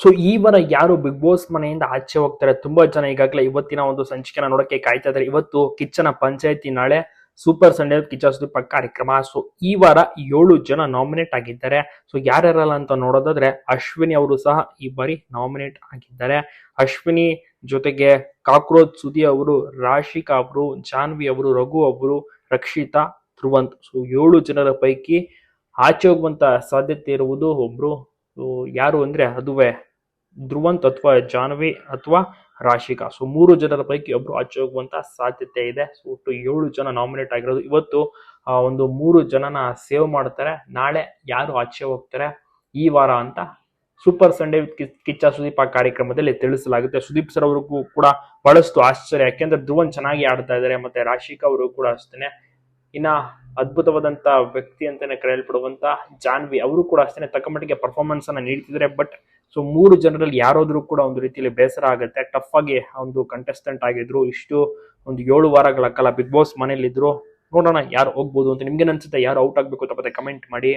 So ಈ ವಾರ ಯಾರು ಬಿಗ್ ಬಾಸ್ ಮನೆಯಿಂದ ಆಚೆ ಹೋಗ್ತಾರೆ? ತುಂಬಾ ಜನ ಈಗಾಗಲೇ ಇವತ್ತಿನ ಒಂದು ಸಂಚಿಕೆನ ನೋಡಕ್ಕೆ ಕಾಯ್ತಾ ಇದ್ದಾರೆ. ಇವತ್ತು ಕಿಚ್ಚನ ಪಂಚಾಯತಿ ನಾಳೆ ಸೂಪರ್ ಸಂಡೇ ಕಿಚ್ಚ ಸುದೀಪ್ ಕಾರ್ಯಕ್ರಮ. ಸೊ ಈ ವಾರ ಏಳು ಜನ ನಾಮಿನೇಟ್ ಆಗಿದ್ದಾರೆ. ಸೊ ಯಾರ್ಯಾರಲ್ಲ ಅಂತ ನೋಡೋದಾದ್ರೆ ಅಶ್ವಿನಿ ಅವರು ಸಹ ಈ ಬಾರಿ ನಾಮಿನೇಟ್ ಆಗಿದ್ದಾರೆ. ಅಶ್ವಿನಿ ಜೊತೆಗೆ ಕಾಕ್ರೋಚ್ ಸುದಿ ಅವರು, ರಾಶಿಕಾ ಅವರು, ಜಾನ್ವಿ ಅವರು, ರಘು ಅವರು, ರಕ್ಷಿತಾ, ಧ್ರುವಂತ್. ಸೊ ಏಳು ಜನರ ಪೈಕಿ ಆಚೆ ಹೋಗುವಂತ ಸಾಧ್ಯತೆ ಇರುವುದು ಒಬ್ರು. ಯಾರು ಅಂದ್ರೆ ಅದುವೇ ಧ್ರುವಂತ್ ಅಥವಾ ಜಾನ್ವಿ ಅಥವಾ ರಾಶಿಕಾ. ಸೊ ಮೂರು ಜನರ ಪೈಕಿ ಒಬ್ರು ಆಚೆ ಹೋಗುವಂತ ಸಾಧ್ಯತೆ ಇದೆ. ಸೊ ಒಟ್ಟು ಏಳು ಜನ ನಾಮಿನೇಟ್ ಆಗಿರೋದು. ಇವತ್ತು ಒಂದು ಮೂರು ಜನನ ಸೇವ್ ಮಾಡ್ತಾರೆ. ನಾಳೆ ಯಾರು ಆಚೆ ಹೋಗ್ತಾರೆ? ಈ ವಾರ ಅಂತ super Sunday with Kichcha Sudeep ಕಾರ್ಯಕ್ರಮದಲ್ಲಿ ತಿಳಿಸಲಾಗುತ್ತೆ. ಸುದೀಪ್ ಸರ್ ಅವ್ರಿಗೂ ಕೂಡ ಬಹಳಷ್ಟು ಆಶ್ಚರ್ಯ. ಯಾಕೆಂದ್ರೆ ಧ್ರುವನ್ ಚೆನ್ನಾಗಿ ಆಡ್ತಾ ಇದ್ದಾರೆ. ಮತ್ತೆ ರಾಶಿಕಾ ಅವರು ಕೂಡ ಅಷ್ಟೇನೆ. ಇನ್ನ ಅದ್ಭುತವಾದಂತ ವ್ಯಕ್ತಿ ಅಂತಾನೆ ಕರೆಯಲ್ಪಡುವಂತ ಜಾನ್ವಿ ಅವರು ಕೂಡ ಅಷ್ಟೇ ತಕ್ಕ ಮಟ್ಟಿಗೆ ಪರ್ಫಾರ್ಮೆನ್ಸ್ ಅನ್ನ ನೀಡ್ತಿದ್ದಾರೆ ಬಟ್ ಸೊ ಮೂರು ಜನರಲ್ಲಿ ಯಾರಾದ್ರೂ ಕೂಡ ಒಂದು ರೀತಿಯಲ್ಲಿ ಬೇಸರ ಆಗುತ್ತೆ. ಟಫ್ ಆಗಿ ಒಂದು ಕಂಟೆಸ್ಟೆಂಟ್ ಆಗಿದ್ರು, ಇಷ್ಟು ಒಂದು ಏಳು ವಾರಗಳ ಕಾಲ ಬಿಗ್ ಬಾಸ್ ಮನೇಲಿದ್ರು ನೋಡೋಣ ಯಾರು ಹೋಗ್ಬೋದು ಅಂತ ನಿಮ್ಗೆ ಅನ್ಸುತ್ತೆ, ಯಾರು ಔಟ್ ಆಗ್ಬೇಕು ಅಂತ ಕಮೆಂಟ್ ಮಾಡಿ.